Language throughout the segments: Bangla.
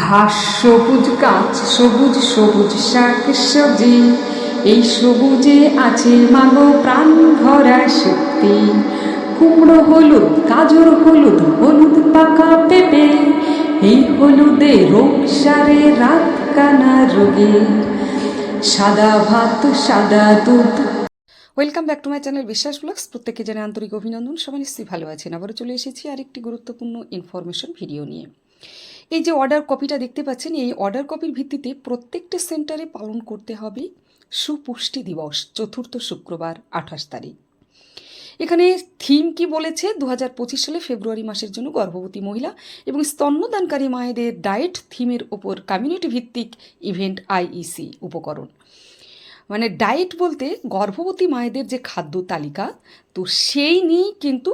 ঘাস সবুজ গাছ, সবুজ সবুজ শাক সবজি। এই সবুজে আছে মাগো প্রাণ ভরা শক্তি। কুমড়ো হলুদ, গাজর হলুদ হলুদ পাকা পেঁপে। এই হলুদে রোগ সারে রাত কানা রোগে। সাদা ভাত, সাদা দুধ। Welcome back to my channel Biswas blogs. প্রত্যেকে জানে আন্তরিক অভিনন্দন। সবাই নিশ্চয়ই ভালো আছেন। আবারও চলে এসেছি আরেকটি গুরুত্বপূর্ণ ইনফরমেশন ভিডিও নিয়ে। এই যে অর্ডার কপিটা দেখতে পাচ্ছেন, এই অর্ডার কপির ভিত্তিতে প্রত্যেকটা সেন্টারে পালন করতে হবে সুপুষ্টি দিবস, চতুর্থ শুক্রবার, আঠাশ তারিখ। এখানে থিম কি বলেছে? দু হাজার পঁচিশ সালে ফেব্রুয়ারি মাসের জন্য গর্ভবতী মহিলা এবং স্তন্যদানকারী মায়েদের ডায়েট থিমের ওপর কমিউনিটি ভিত্তিক ইভেন্ট আইইসি উপকরণ। মানে ডায়েট বলতে গর্ভবতী মায়েদের যে খাদ্য তালিকা, তো সেই নিয়েই কিন্তু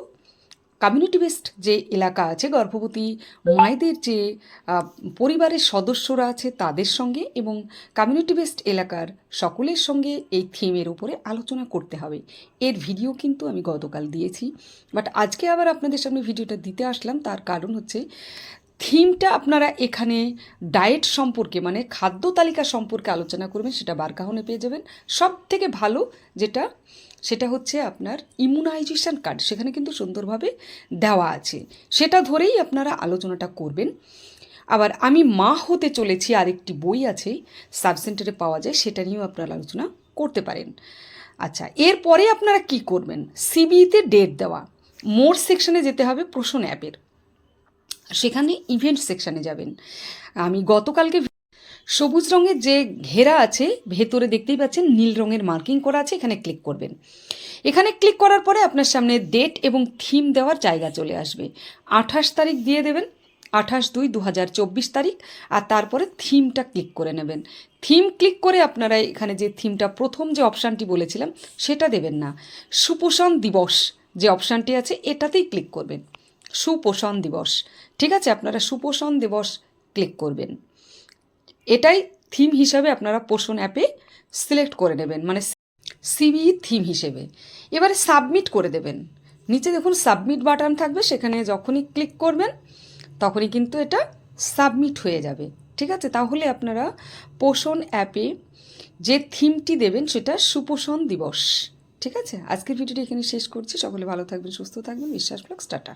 কমিউনিটি বেসড যে এলাকা আছে, গর্ভবতী মায়েদের যে পরিবারের সদস্যরা আছে তাদের সঙ্গে এবং কমিউনিটি বেসড এলাকার সকলের সঙ্গে এই থিমের উপরে আলোচনা করতে হবে। এর ভিডিও কিন্তু আমি গতকাল দিয়েছি। বাট আজকে আবার আপনাদের সামনে ভিডিওটা দিতে আসলাম। তার কারণ হচ্ছে থিমটা আপনারা এখানে ডায়েট সম্পর্কে মানে খাদ্য তালিকা সম্পর্কে আলোচনা করবেন, সেটা বারকাহনে পেয়ে যাবেন। সব থেকে ভালো যেটা, সেটা হচ্ছে আপনার ইমিউনাইজেশন কার্ড সেখানে কিন্তু সুন্দরভাবে দেওয়া আছে। সেটা ধরেই আপনারা আলোচনাটা করবেন। আবার আমি মা হতে চলেছি, আরেকটি বই আছে সাব সেন্টারে পাওয়া যায়, সেটা নিয়েও আপনারা আলোচনা করতে পারেন। আচ্ছা এরপরে আপনারা কি করবেন? সিবিতে ডেট দেওয়া। মোর সেকশনে যেতে হবে প্রশ্ন অ্যাপের। সেখানে ইভেন্ট সেকশানে যাবেন। আমি গতকালকে সবুজ রঙের যে ঘেরা আছে, ভেতরে দেখতেই পাচ্ছেন নীল রঙের মার্কিং করা আছে, এখানে ক্লিক করবেন। এখানে ক্লিক করার পরে আপনার সামনে ডেট এবং থিম দেওয়ার জায়গা চলে আসবে। আঠাশ তারিখ দিয়ে দেবেন, আঠাশ দুই দু হাজার চব্বিশ তারিখ, আর তারপরে থিমটা ক্লিক করে নেবেন। থিম ক্লিক করে আপনারা এখানে যে থিমটা প্রথম যে অপশানটি বলেছিলাম, সেটা দেবেন না। সুপোষণ দিবস যে অপশানটি আছে, এটাতেই ক্লিক করবেন। সুপোষণ দিবস। ঠিক আছে? আপনারা সুপোষণ দিবস ক্লিক করবেন। এটাই থিম হিসাবে আপনারা পোষণ অ্যাপে সিলেক্ট করে নেবেন। মানে সিবি থিম হিসেবে। এবারে সাবমিট করে দেবেন। নিচে দেখুন সাবমিট বাটন থাকবে। সেখানে যখনই ক্লিক করবেন, তখনই কিন্তু এটা সাবমিট হয়ে যাবে। ঠিক আছে? তাহলে আপনারা পোষণ অ্যাপে যে থিমটি দেবেন, সেটা সুপোষণ দিবস। ঠিক আছে? আজকের ভিডিওটি এখানে শেষ করছি। সকলে ভালো থাকবেন, সুস্থ থাকবেন। বিশ্বাস ব্লগস টাটা।